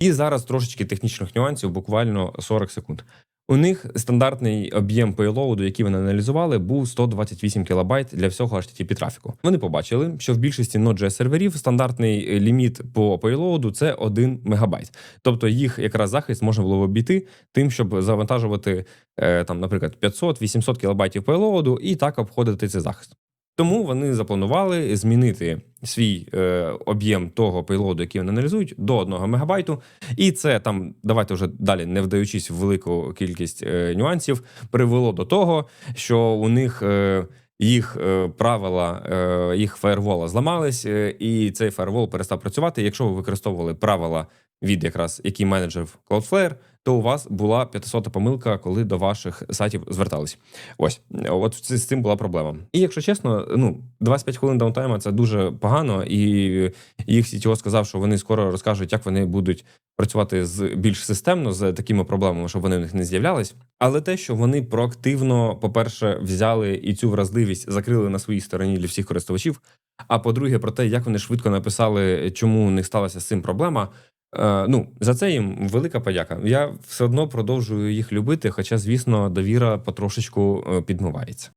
І зараз трошечки технічних нюансів, буквально 40 секунд. У них стандартний об'єм пейлоуду, який вони аналізували, був 128 кБ для всього HTTP трафіку. Вони побачили, що в більшості Node.js серверів стандартний ліміт по пейлоуду це 1 МБ. Тобто їх якраз захист можна було обійти тим, щоб завантажувати е, там, наприклад, 500-800 кБ пейлоуду і так обходити цей захист. Тому вони запланували змінити свій е, об'єм того пейлоуду, який вони аналізують, до 1 МБ. І це там, давайте вже далі, не вдаючись в велику кількість е, нюансів, привело до того, що у них. Е, їх е, правила, е, їх фаєрвола зламались, е, і цей фаєрвол перестав працювати. Якщо ви використовували правила від якраз який менеджер Cloudflare, то у вас була 500 помилка, коли до ваших сайтів звертались. Ось от з цим була проблема. І якщо чесно, ну 25 хвилин даунтайма це дуже погано, і їх CTO сказав, що вони скоро розкажуть, як вони будуть працювати з більш системно з такими проблемами, щоб вони в них не з'являлись. Але те, що вони проактивно, по-перше, взяли і цю вразливість закрили на своїй стороні для всіх користувачів. А по-друге, про те, як вони швидко написали, чому у них сталася з цим проблема. Е, ну, за це їм велика подяка. Я все одно продовжую їх любити, хоча, звісно, довіра потрошечку е, підмивається.